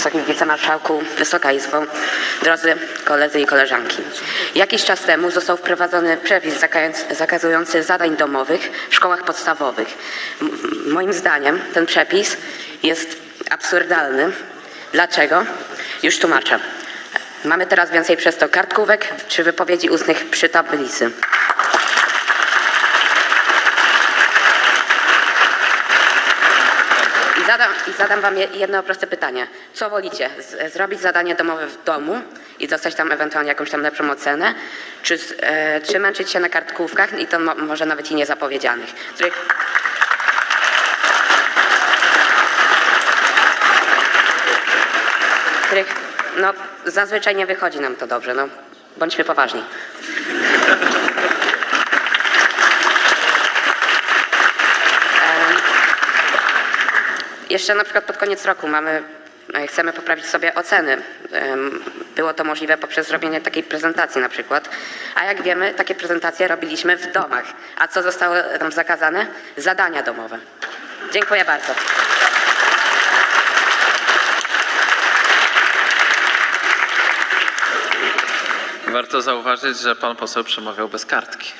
Wysoki Wicemarszałku, Wysoka Izbo, drodzy koledzy i koleżanki. Jakiś czas temu został wprowadzony przepis zakaz- zakazujący zadań domowych w szkołach podstawowych. Moim zdaniem ten przepis jest absurdalny. Dlaczego? Już tłumaczę. Mamy teraz więcej przez to kartkówek czy wypowiedzi ustnych przy tablicy. Zadam, I zadam wam je- jedno proste pytanie. Co wolicie? Z, zrobić zadanie domowe w domu i dostać tam ewentualnie jakąś tam lepszą ocenę? Czy, e, czy męczyć się na kartkówkach i to mo, może nawet i niezapowiedzianych? Których, których no, zazwyczaj nie wychodzi nam to dobrze. No, bądźmy poważni. Jeszcze na przykład pod koniec roku mamy, e, chcemy poprawić sobie oceny. Było to możliwe poprzez zrobienie takiej prezentacji na przykład. A jak wiemy, takie prezentacje robiliśmy w domach. A co zostało nam zakazane? Zadania domowe. Dziękuję bardzo. Warto zauważyć, że pan poseł przemawiał bez kartki.